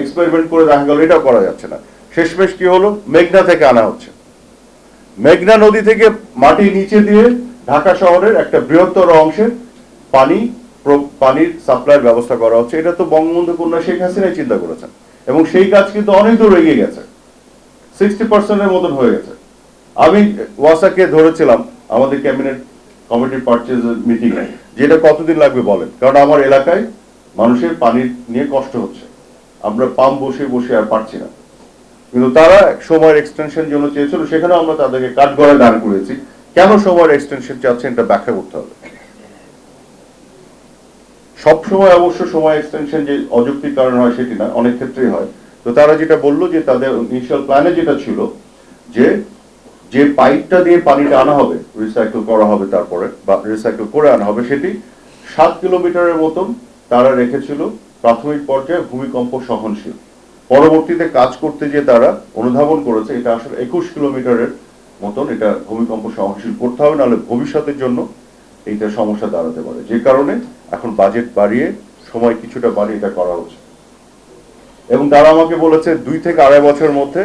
Experiment করে দেখা গেল এটাও করা যাচ্ছে না। শেষমেশ কি হলো? মেঘনা থেকে আনা হচ্ছে। মেঘনা নদী থেকে মাটি নিচে দিয়ে ঢাকা শহরের একটা বৃহত্তর অংশের পানি পানির সাপ্লাইয়ের ব্যবস্থা করা হচ্ছে। এটা তো বঙ্গবন্ধু কন্যা শেখ হাসিনাই চিন্তা করেছেন। এবং সেই কাজ কিন্তু অনেক দূর এগিয়ে গেছে। সিক্সটি পার্সেন্টের মতন হয়ে গেছে। আমি ওয়াসাকে ধরেছিলাম আমাদের ক্যাবিনেট কমিটির পারচেজ মিটিং এ যেটা কতদিন লাগবে বলেন? কারণ আমার এলাকায় মানুষের পানির নিয়ে কষ্ট হচ্ছে। আমরা পাম্প বসে বসে আর পারছি না। কিন্তু তারা সময়ের এক্সটেনশন জন্য চেয়েছিল সেখানে আমরা তাদেরকে কাঠগড়ায় দান করেছি কেন সময়ের এক্সটেনশন চাচ্ছেন এটা ব্যাখ্যা করতে হবে। সব সময় অবশ্য সময় এক্সটেনশন যে অযৌক্তিক কারণ হয় সেটি না, অনেক ক্ষেত্রেই হয়। তো তারা যেটা বলল যে তাদের ইনিশিয়াল প্ল্যানে যেটা ছিল, যে যে পাইপটা দিয়ে পানিটা আনা হবে রিসাইকেল করা হবে তারপরে, বা রিসাইকেল করে আনা হবে, সেটি সাত কিলোমিটারের মতন তারা রেখেছিল। প্রাথমিক পর্যায়ে ভূমিকম্প সহনশীল। পরবর্তীতে কাজ করতে যে তারা অনুধাবন করেছে, এটা আসলে একুশ কিলোমিটারের মতন এটা ভূমিকম্প সহনশীল করতে হবে, নাহলে ভবিষ্যতের জন্য এইটা সমস্যা দাঁড়াতে পারে। যে কারণে এখন বাজেট বাড়িয়ে, সময় কিছুটা বাড়িয়ে এটা করা হচ্ছে। এবং তারা আমাকে বলেছে, দুই থেকে আড়াই বছরের মধ্যে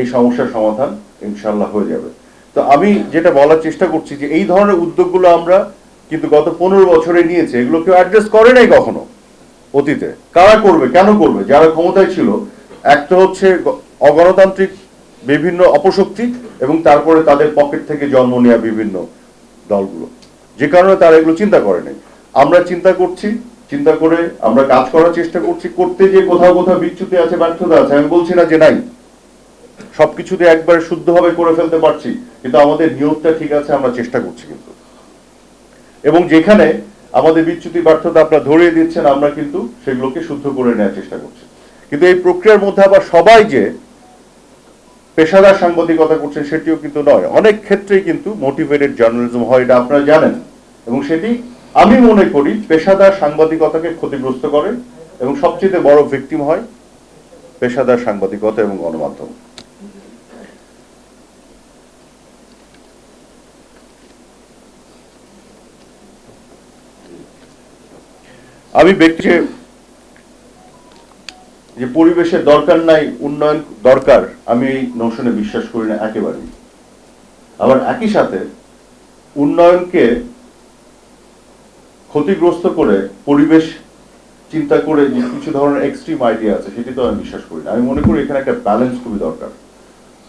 এই সমস্যার সমাধান ইনশাল্লাহ হয়ে যাবে। তো আমি যেটা বলার চেষ্টা করছি যে এই ধরনের উদ্যোগগুলো আমরা কিন্তু গত পনেরো বছরে নিয়েছে, এগুলো কেউ অ্যাড্রেস করে নাই কখনো। অতীতে। কারা করবে? কেন করবে? যারা ক্ষমতায় ছিল, একটা হচ্ছে অগণতান্ত্রিক বিভিন্ন অপশক্তি এবং তারপরে তাদের পকেট থেকে জন্ম নেওয়া বিভিন্ন দলগুলো। যে কারণে তারা এগুলো চিন্তা করে নাই। আমরা চিন্তা করছি, চিন্তা করে আমরা কাজ করার চেষ্টা করছি, করতে যে কোথাও কোথাও বিচ্যুতি আছে, ব্যর্থতা আছে, আমি বলছি না যে নাই। সবকিছুতে একবার শুদ্ধভাবে করে ফেলতে পারছি, কিন্তু আমাদের নিয়োগটা ঠিক আছে, আমরা চেষ্টা করছি কিন্তু। এবং যেখানে আমাদের বিচ্যুতি ব্যর্থতা আপনারা ধরিয়ে দিচ্ছেন, আমরা কিন্তু সেগুলোকে শুদ্ধ করে নেওয়ার চেষ্টা করছি। কিন্তু এই প্রক্রিয়ার মধ্যে আবার সবাই যে পেশাদার সাংবাদিকতা করছেন সেটিও কিন্তু নয়। অনেক ক্ষেত্রেই কিন্তু মোটিভেটেড জার্নালিজম হয়, এটা আপনারা জানেন। এবং সেটি আমি মনে করি পেশাদার সাংবাদিকতাকে ক্ষতিগ্রস্ত করে এবং সবচেয়ে বড় ভিকটিম হয় পেশাদার সাংবাদিকতা এবং গণমাধ্যম। আমি ব্যক্তি যে পরিবেশের দরকার নাই, উন্নয়ন দরকার, আমি এই নোশনে বিশ্বাস করি না একেবারেই। আবার একই সাথে উন্নয়নকে ক্ষতিগ্রস্ত করে, পরিবেশ চিন্তা করে যে কিছু ধরনের এক্সট্রিম আইডিয়া আছে, সেটি তো আমি বিশ্বাস করি না। আমি মনে করি এখানে একটা ব্যালেন্স খুবই দরকার।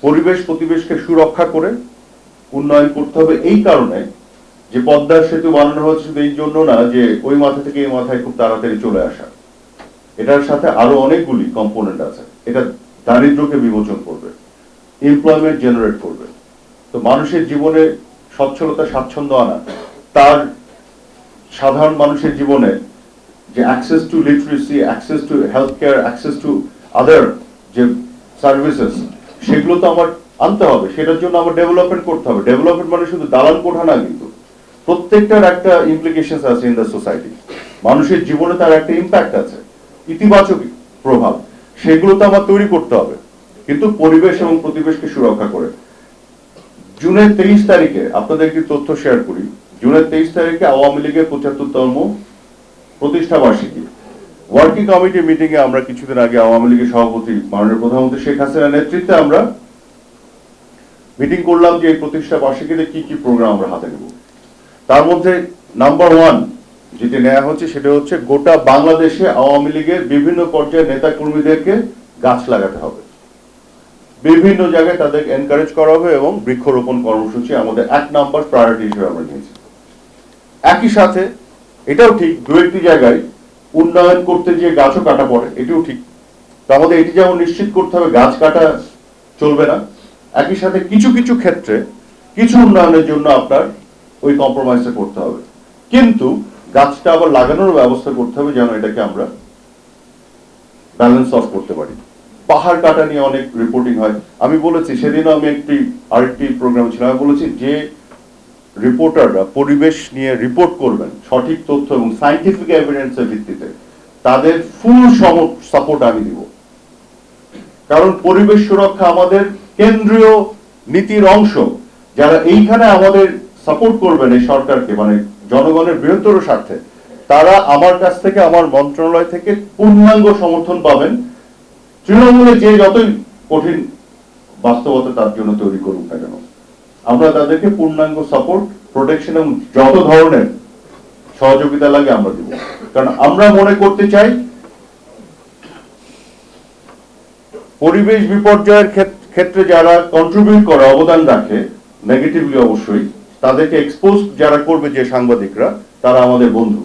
পরিবেশ প্রতিবেশকে সুরক্ষা করে উন্নয়ন করতে হবে এই কারণে যে পদ্মার সেতু বানানো হচ্ছে শুধু এই জন্য না, যে ওই মাথা থেকে এই মাথায় খুব তাড়াতাড়ি চলে আসা। এটার সাথে আরও অনেকগুলি কম্পোনেন্ট আছে। এটা দারিদ্রকে বিমোচন করবে এমপ্লয়মেন্ট জেনারেট করবে। তো মানুষের জীবনে সচ্ছলতা, স্বাচ্ছন্দ্য আনা, তার সাধারণ মানুষের জীবনে যে access to literacy access to health care access to other যে সার্ভিসেস সেগুলো তো আমার আনতে হবে। সেটার জন্য আমার ডেভেলপমেন্ট করতে হবে। ডেভেলপমেন্ট মানে শুধু দালাল কোঠা না কিন্তু প্রত্যেকটার একটা ইমপ্লিকেশন আছে ইন দ্য সোসাইটি মানুষের জীবনে তার একটা ইম্প্যাক্ট আছে, ইতিবাচক প্রভাব, সেগুলো তো আমার তৈরি করতে হবে। কিন্তু পরিবেশ এবং প্রতিবেশকে সুরক্ষা করে। জুনের তেইশ তারিখে আপনাদের একটি তথ্য শেয়ার করি। জুনের তেইশ তারিখে আওয়ামী লীগের পঁচাত্তরতম প্রতিষ্ঠা বার্ষিকী। ওয়ার্কিং কমিটি মিটিং এ আমরা কিছুদিন আগে আওয়ামী লীগের সভাপতি মাননীয় প্রধানমন্ত্রী শেখ হাসিনার নেতৃত্বে আমরা মিটিং করলাম যে এই প্রতিষ্ঠা বার্ষিকীতে কি কি প্রোগ্রাম আমরা হাতে নেব। তার মধ্যে নাম্বার ওয়ান যেটি নেওয়া হচ্ছে সেটা হচ্ছে গোটা বাংলাদেশে আওয়ামী লীগের বিভিন্ন পর্যায়ের নেতা কর্মীদেরকে গাছ লাগাতে হবে। বিভিন্ন জায়গায় তাদের এনকারেজ করা হবে এবং বৃক্ষরোপণ কর্মসূচি আমাদের এক নাম্বার প্রায়োরিটি হিসেবে আমরা নিয়েছি। একই সাথে এটাও ঠিক দু একটি জায়গায় উন্নয়ন করতে যে গাছও কাটা পড়ে, এটিও ঠিক। তো আমাদের এটি যেমন নিশ্চিত করতে হবে গাছ কাটা চলবে না, একই সাথে কিছু কিছু ক্ষেত্রে কিছু উন্নয়নের জন্য আপনার ওই কম্প্রোমাইজটা করতে হবে। কিন্তু গাছটা আবার লাগানোর ব্যবস্থা করতে হবে যেন এটাকে আমরা ব্যালেন্স অফ করতে পারি। পাহাড় কাটা নিয়ে অনেক রিপোর্টিং হয়। আমি বলেছি, সেদিনও আমি একটি আরেকটি প্রোগ্রাম ছিল। আমি বলেছি যে রিপোর্টাররা পরিবেশ নিয়ে রিপোর্ট করবেন সঠিক তথ্য এবং সাইন্টিফিক এভিডেন্সের ভিত্তিতে, তাদের ফুল সাপোর্ট আমি দিব। কারণ পরিবেশ সুরক্ষা আমাদের কেন্দ্রীয় নীতির অংশ। যারা এইখানে আমাদের সাপোর্ট করবেন এই সরকারকে মানে জনগণের বৃহত্তর স্বার্থে। তারা আমার কাছ থেকে, আমার মন্ত্রণালয় থেকে পূর্ণাঙ্গ সমর্থন পাবেন। তৃণমূলে যে যতই কঠিন বাস্তবতা তার জন্য তৈরি করুক না কেন, আমরা তাদেরকে পূর্ণাঙ্গ সাপোর্ট প্রোটেকশন এবং যত ধরনের সহযোগিতা লাগে আমরা দেব। কারণ আমরা মনে করতে চাই, পরিবেশ বিপর্যয়ের ক্ষেত- ক্ষেত্রে যারা কন্ট্রিবিউট করে, অবদান রাখে নেগেটিভলি অবশ্যই তাদেরকে এক্সপোজ যারা করবে যে সাংবাদিকরা, তারা আমাদের বন্ধু।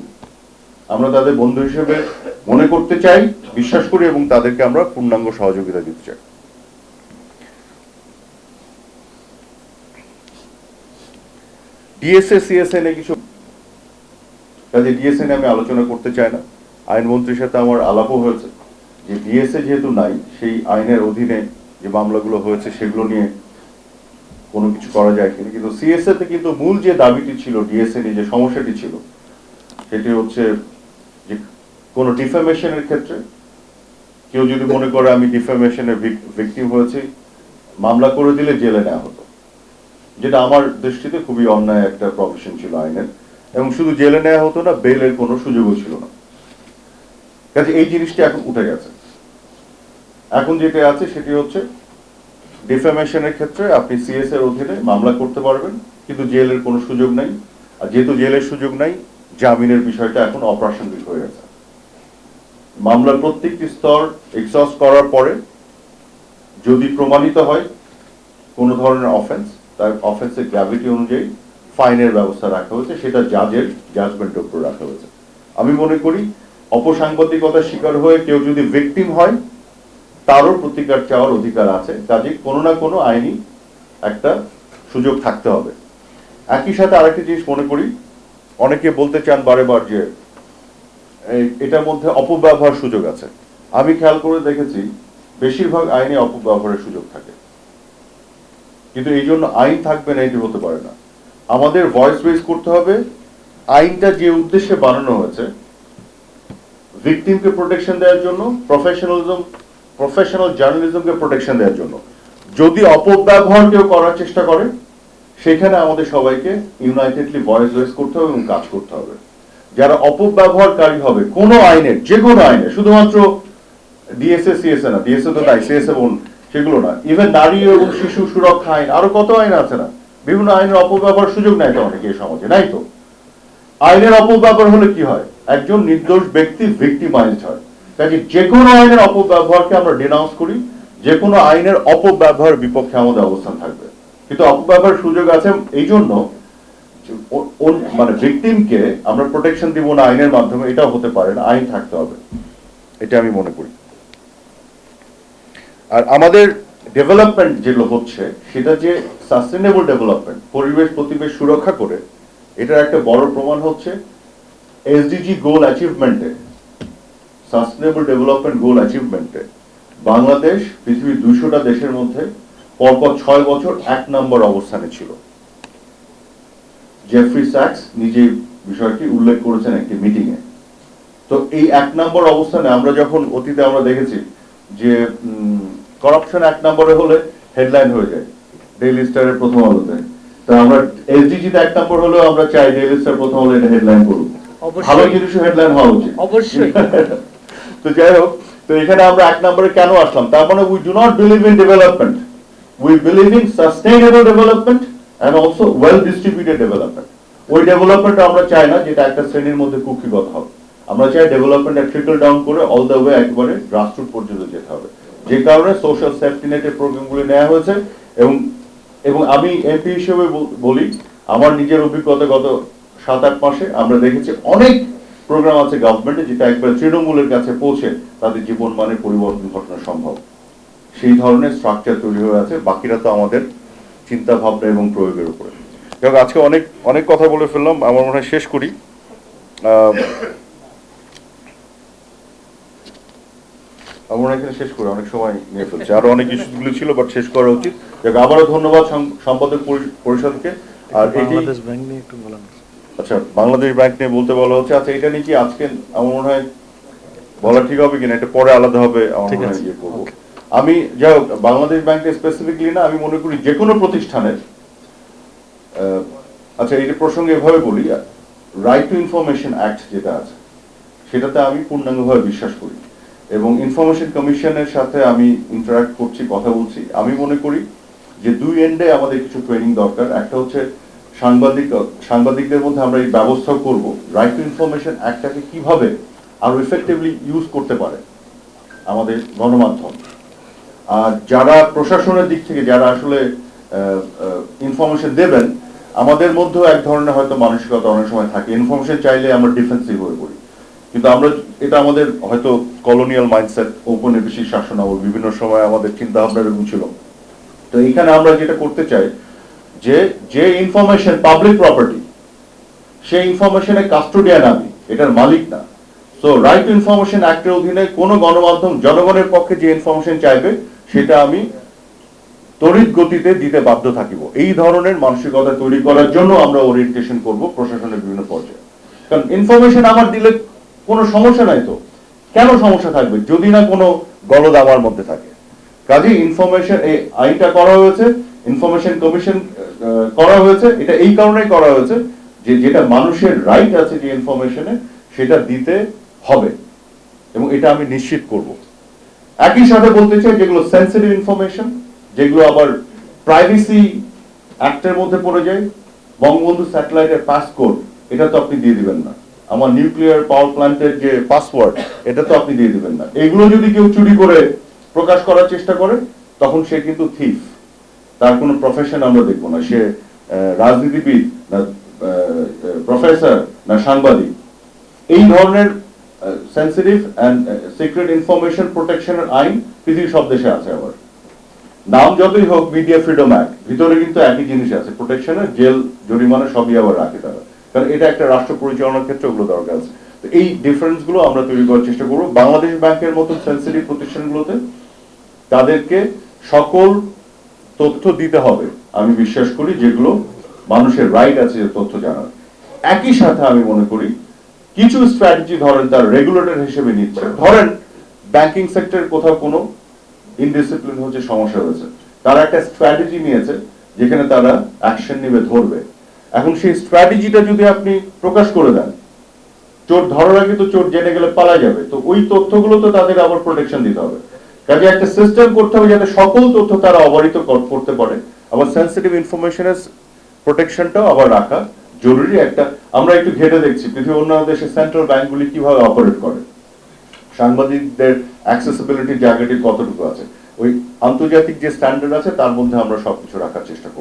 আমরা তাদের বন্ধু হিসেবে মনে করতে চাই, বিশ্বাস করি এবং তাদেরকে আমরা পূর্ণাঙ্গ সহযোগিতা দিতে চাই। ডিএসএ সিএসএ নিয়ে কিছু কাজে ডিএসএ নিয়ে আমি আলোচনা করতে চাই না। আইনমন্ত্রীর সাথে আমার আলাপও হয়েছে। যে ডিএসএ যেহেতু নাই, সেই আইনের অধীনে যে মামলাগুলো হয়েছে, সেগুলো নিয়ে কোনো কিছু করা যায় কিনা, কিন্তু সিএসএ তে কিন্তু মূল যে দাবিটি ছিল ডিএসএ নিয়ে যে সমস্যাটি ছিল, সেটি হচ্ছে যে কোনো ডিফামেশনের ক্ষেত্রে কেউ যদি মনে করে আমি ডিফামেশনের ভিকটিম হয়েছি, মামলা করে দিলে জেলে নেওয়া হতো। যেটা আমার দৃষ্টিতে খুবই অন্যায় একটা প্রফেশন ছিল আইনের, এবং শুধু জেলে নেওয়া হতো না বেলের কোনো সুযোগও ছিল না। কাজে এই জিনিসটা এখন উঠে গেছে। এখন যেটা আছে সেটি হচ্ছে ডিফেমেশনের ক্ষেত্রে আপনি সিএস এর অধীনে মামলা করতে পারবেন, কিন্তু জেলের কোনো সুযোগ নাই। আর যেহেতু জেলের সুযোগ নাই, জামিনের বিষয়টা এখন অপ্রাসঙ্গিক হয়ে গেছে। মামলার প্রত্যেকটি স্তর এক্সস্ট করার পরে যদি প্রমাণিত হয় কোনো ধরনের অফেন্স তার অফেন্সের গ্র্যাভিটি অনুযায়ী ফাইনের ব্যবস্থা রাখা হয়েছে, সেটা জাজের জাজমেন্টের উপর রাখা হয়েছে। আমি মনে করি অপসাংবাদিকতার শিকার হয়ে কেউ যদি ভিকটিম হয় তারও প্রতিকার চাওয়ার অধিকার আছে। কাজে কোনো না কোনো আইনি একটা সুযোগ থাকতে হবে। একই সাথে আরেকটি জিনিস মনে করি, অনেকে বলতে চান বারে বার যে এটার মধ্যে অপব্যবহার সুযোগ আছে। আমি খেয়াল করে দেখেছি, বেশিরভাগ আইনে অপব্যবহারের সুযোগ থাকে। কিন্তু এই জন্য আইন থাকবে না, এটি হতে পারে না। আমাদের ভয়েস বেস করতে হবে, আইনটা যে উদ্দেশ্যে বানানো হয়েছে ভিকটিমকে প্রোটেকশন দেওয়ার জন্য প্রফেশনালিজম প্রফেশনাল জার্নালিজমকে প্রোটেকশন দেওয়ার জন্য। যদি অপব্যবহার কেউ করার চেষ্টা করে, সেখানে আমাদের সবাইকে ইউনাইটেডলি ভয়েস রেজ করতে হবে এবং কাজ করতে হবে। যারা অপব্যবহারকারী হবে, কোনো আইনের যে কোনো আইনে, শুধুমাত্র ডিএসএ সিএসএ না ডিএসএ তো নাই সিএসএ বোন, সেগুলো না। ইভেন নারী এবং শিশু সুরক্ষা আইন, আরও কত আইন আছে না? বিভিন্ন আইনের অপব্যবহার সুযোগ নাই তো অনেকে সমাজে, নাই তো? আইনের অপব্যবহার হলে কি হয়? একজন নির্দোষ ব্যক্তি ভিক্টিমাইজড হয়। কাজে যে কোনো আইনের অপব্যবহারকে আমরা ডিনাউন্স করি যে কোনো আইনের অপব্যবহার বিপক্ষে আমাদের অবস্থান থাকবে। কিন্তু অপব্যবহার সুযোগ আছে এই জন্য মানে ভিকটিমকে আমরা প্রোটেকশন দিব না আইনের মাধ্যমে, এটাও হতে পারে না, আইন থাকতে হবে। এটা আমি মনে করি। আর আমাদের ডেভেলপমেন্ট যেগুলো হচ্ছে, সেটা যে সাস্টেনেবল ডেভেলপমেন্ট পরিবেশ, প্রতিবেশ সুরক্ষা করে, এটার একটা বড় প্রমাণ হচ্ছে এসডিজি গোল অ্যাচিভমেন্টে সাস্টেনেবল ডেভেলপমেন্ট গোল অ্যাচিভমেন্টে বাংলাদেশ পৃথিবীর দুইশোটা দেশের মধ্যে পরপর ছয় বছর এক নম্বর অবস্থানে ছিল। জেফ্রি স্যাক্স নিজে বিষয়টি উল্লেখ করেছেন একটি মিটিংয়ে তো এই এক নম্বর অবস্থানে আমরা যখন অতীতে আমরা দেখেছি যে করাপশন এক নম্বরে হলে হেডলাইন হয়ে যায় ডেইলি স্টারের প্রথম আলোতে। তো আমরা এসডিজিতে এক নম্বর হলেও আমরা চাই ডেইলি স্টার প্রথম আলো এটা হেডলাইন করুক। ভালো জিনিসও হেডলাইন হওয়া উচিত। অবশ্যই। তো যাই হোক, তো এখানে আমরা এক নম্বরে কেন আসলাম? তার মানে we do not believe in development we believe in sustainable development and also well distributed development ওই ডেভেলপমেন্ট আমরা চাই না, যেটা একটা শ্রেণির মধ্যে কুক্ষিগত হবে। আমরা চাই ডেভেলপমেন্ট ট্রিকল ডাউন করে অল দ্য ওয়ে একবারে গ্রাসরুট পর্যন্ত যেতে হবে। যে কারণে সোশ্যাল সেফটি নেটের প্রোগ্রামগুলি নেওয়া হয়েছে এবং এবং আমি এমপি হিসেবে বলি, আমার নিজের অভিজ্ঞতা গত সাত আট মাসে আমরা দেখেছি অনেক প্রোগ্রাম আছে গভর্নমেন্টে যেটা একবার তৃণমূলের কাছে পৌঁছে তাদের জীবন মানের পরিবর্তন ঘটানো সম্ভব। সেই ধরনের স্ট্রাকচার তৈরি হয়ে আছে বাকিরা তো আমাদের চিন্তা ভাবনা এবং প্রয়োগের উপরে। যাই আজকে অনেক অনেক কথা বলে ফেললাম আমার মনে হয় শেষ করি। আমার মনে এখানে শেষ করে অনেক সময় নিয়ে ফেলছে। আরও অনেক ইস্যুগুলো ছিল বাট শেষ করা উচিত। যাক, আবারও ধন্যবাদ সম্পাদক পরিষদকে। আর এটি আচ্ছা বাংলাদেশ ব্যাংক নিয়ে বলতে বলা হচ্ছে। আচ্ছা এটা নিয়ে কি আজকে আমার মনে হয় বলা ঠিক হবে কিনা? এটা পরে আলাদা হবে আমার মনে হয় ইয়ে করব। আমি যাই হোক বাংলাদেশ ব্যাংকে স্পেসিফিকলি না আমি মনে করি যে কোনো প্রতিষ্ঠানের আচ্ছা এই প্রসঙ্গে এভাবে বলি রাইট টু ইনফরমেশন অ্যাক্ট যেটা আছে সেটাতে আমি পূর্ণাঙ্গভাবে বিশ্বাস করি। এবং ইনফরমেশন কমিশনের সাথে আমি ইন্টারাক্ট করছি কথা বলছি। আমি মনে করি যে দুই এন্ডে আমাদের কিছু ট্রেনিং দরকার। একটা হচ্ছে সাংবাদিক, সাংবাদিকদের মধ্যে আমরা এই ব্যবস্থা করব। রাইট টু ইনফরমেশন অ্যাক্টটাকে কীভাবে আরও ইফেক্টিভলি ইউজ করতে পারে আমাদের গণমাধ্যম। আর যারা প্রশাসনের দিক থেকে, যারা আসলে ইনফরমেশন দেবেন, আমাদের মধ্যেও এক ধরনের হয়তো মানসিকতা অনেক সময় থাকে। ইনফরমেশন চাইলে আমরা ডিফেন্সিভ হয়ে পড়ি। কিন্তু আমরা, এটা আমাদের হয়তো কলোনিয়াল মাইন্ডসেট ঔপনিবেশিক শাসনামল, বিভিন্ন সময় আমাদের চিন্তা ভাবনা এরকম ছিল। তো এখানে আমরা যেটা করতে চাই যে যে ইনফরমেশন পাবলিক প্রপার্টি সেই ইনফরমেশনের কাস্টোডিয়ান আমি, এটার মালিক না। সো রাইট ইনফরমেশন অ্যাক্টের অধীনে কোনো গণমাধ্যম, জনগণের পক্ষে যে ইনফরমেশন চাইবে, সেটা আমি তড়িৎ গতিতে দিতে বাধ্য থাকিব। এই ধরনের মানসিকতা তৈরি করার জন্য আমরা ওরিয়েন্টেশন করব প্রশাসনের বিভিন্ন পর্যায়ে। কারণ ইনফরমেশন আমার দিলে কোনো সমস্যা নাই তো। কেন সমস্যা থাকবে? যদি না কোনো গলদ আমার মধ্যে থাকে। কাজে ইনফরমেশন এই আইনটা করা হয়েছে ইনফরমেশন কমিশন করা হয়েছে, এটা এই কারণেই করা হয়েছে যে যেটা মানুষের রাইট আছে যে ইনফরমেশনে সেটা দিতে হবে। এবং এটা আমি নিশ্চিত করব। একই সাথে বলতে চাই যেগুলো সেন্সিটিভ ইনফরমেশন যেগুলো আবার প্রাইভেসি অ্যাক্টের মধ্যে পড়ে যায়, বঙ্গবন্ধু স্যাটেলাইটের পাসকোড এটা তো আপনি দিয়ে দিবেন না। আমার নিউক্লিয়ার পাওয়ার প্ল্যান্টের যে পাসওয়ার্ড এটা তো আপনি দিয়ে দিবেন না। এগুলো যদি কেউ চুরি করে প্রকাশ করার চেষ্টা করে, তখন সে কিন্তু থিফ তার কোনো প্রফেশন আমরা দেখব না। সে রাজনীতিবিদ না প্রফেসর না সাংবাদিক। এই ধরনের সেন্সিটিভ অ্যান্ড সিক্রেট ইনফরমেশন প্রোটেকশনের আইন পৃথিবীর সব দেশে আছে আবার। নাম যতই হোক মিডিয়া ফ্রিডম অ্যাক্ট ভিতরে কিন্তু একই জিনিস আছে। প্রোটেকশনের জেল, জরিমানা সবই আবার রাখে তারা। কারণ এটা একটা রাষ্ট্র পরিচালনার ক্ষেত্রে ওগুলো দরকার আছে। তো এই ডিফারেন্সগুলো আমরা তৈরি করার চেষ্টা করব। বাংলাদেশ ব্যাংকের মতো সেন্সিটিভ প্রতিষ্ঠানগুলোতে তাদেরকে সকল তথ্য দিতে হবে। আমি বিশ্বাস করি যেগুলো মানুষের রাইট আছে যে তথ্য জানার। একই সাথে আমি মনে করি কিছু স্ট্র্যাটেজি ধরেন তার রেগুলেটর হিসেবে নিচ্ছে। ধরেন ব্যাংকিং সেক্টর কোথাও কোনো ইনডিসিপ্লিন হচ্ছে, সমস্যা হয়েছে। তারা একটা স্ট্র্যাটেজি নিয়েছে যেখানে তারা অ্যাকশন নেবে, ধরবে। এখন সেই স্ট্র্যাটেজিটা যদি আপনি প্রকাশ করে দেন, চোর ধরার আগে তো চোর জেনে গেলে পালা যাবে। তো ওই তথ্যগুলো তো তাদের আবার প্রোটেকশন দিতে হবে। কাজে একটা সিস্টেম করতে হবে যাতে সকল তথ্য তারা অবহিত করতে পারে। আবার সেন্সিটিভ ইনফরমেশনের প্রোটেকশনটাও আবার রাখা জরুরি একটা। আমরা একটু ঘেটে দেখছি, পৃথিবীর অন্যান্য দেশে সেন্ট্রাল ব্যাংকগুলি কীভাবে অপারেট করে। সাংবাদিকদের অ্যাক্সেসিবিলিটি জায়গাটি কতটুকু আছে? ওই আন্তর্জাতিক যে স্ট্যান্ডার্ড আছে, তার মধ্যে আমরা সবকিছু রাখার চেষ্টা করব।